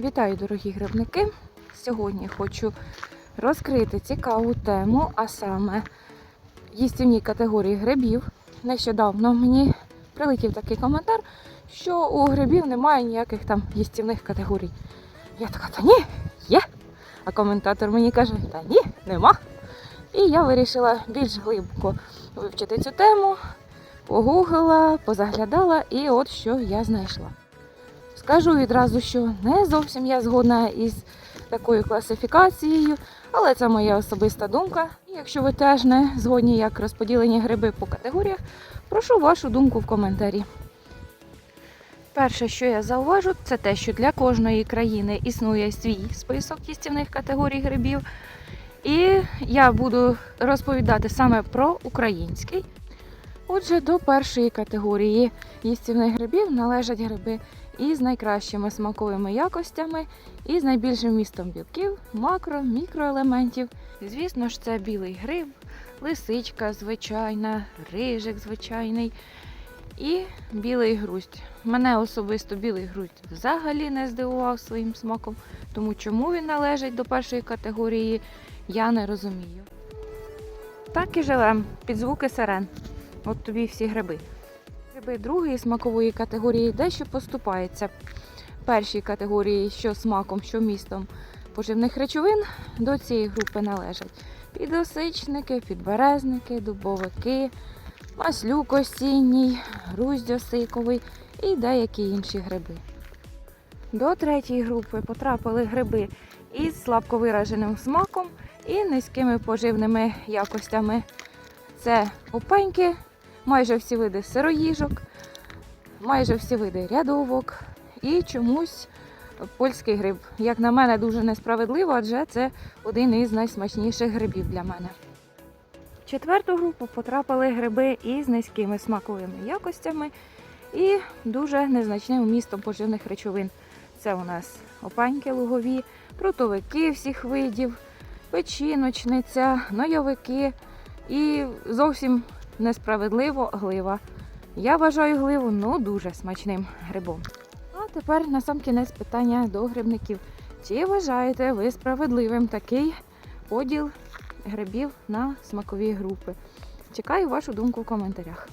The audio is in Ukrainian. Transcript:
Вітаю, дорогі грибники! Сьогодні хочу розкрити цікаву тему, а саме їстівні категорії грибів. Нещодавно мені прилетів такий коментар, що у грибів немає ніяких там їстівних категорій. Я така, та ні, є. А коментатор мені каже, та ні, нема. І я вирішила більш глибоко вивчити цю тему, погуглила, позаглядала, і от що я знайшла. Скажу відразу, що не зовсім я згодна із такою класифікацією, але це моя особиста думка. І якщо ви теж не згодні, як розподілені гриби по категоріях, прошу вашу думку в коментарі. Перше, що я зауважу, це те, що для кожної країни існує свій список їстівних категорій грибів. І я буду розповідати саме про український. Отже, до першої категорії їстівних грибів належать гриби із найкращими смаковими якостями і з найбільшим містом білків, макро, мікроелементів. Звісно ж, це білий гриб, лисичка звичайна, рижик звичайний і білий грусть. Мене особисто білий грусть взагалі не здивував своїм смаком, тому чому він належить до першої категорії, я не розумію. Так і живемо під звуки сирен. От тобі всі гриби. Гриби другої смакової категорії дещо поступаються. Першій категорії, що смаком, що містом поживних речовин, до цієї групи належать підосичники, підберезники, дубовики, маслюк осінній, груздь осиковий і деякі інші гриби. До третьої групи потрапили гриби із слабко вираженим смаком і низькими поживними якостями. Це опеньки, майже всі види сироїжок, майже всі види рядовок і чомусь польський гриб. Як на мене, дуже несправедливо, адже це один із найсмачніших грибів для мене. В четверту групу потрапили гриби із низькими смаковими якостями і дуже незначним вмістом поживних речовин. Це у нас опаньки лугові, прутовики всіх видів, печіночниця, нойовики і зовсім несправедливо глива. Я вважаю гливу ну дуже смачним грибом. А тепер на сам кінець питання до грибників. Чи вважаєте ви справедливим такий поділ грибів на смакові групи? Чекаю вашу думку в коментарях.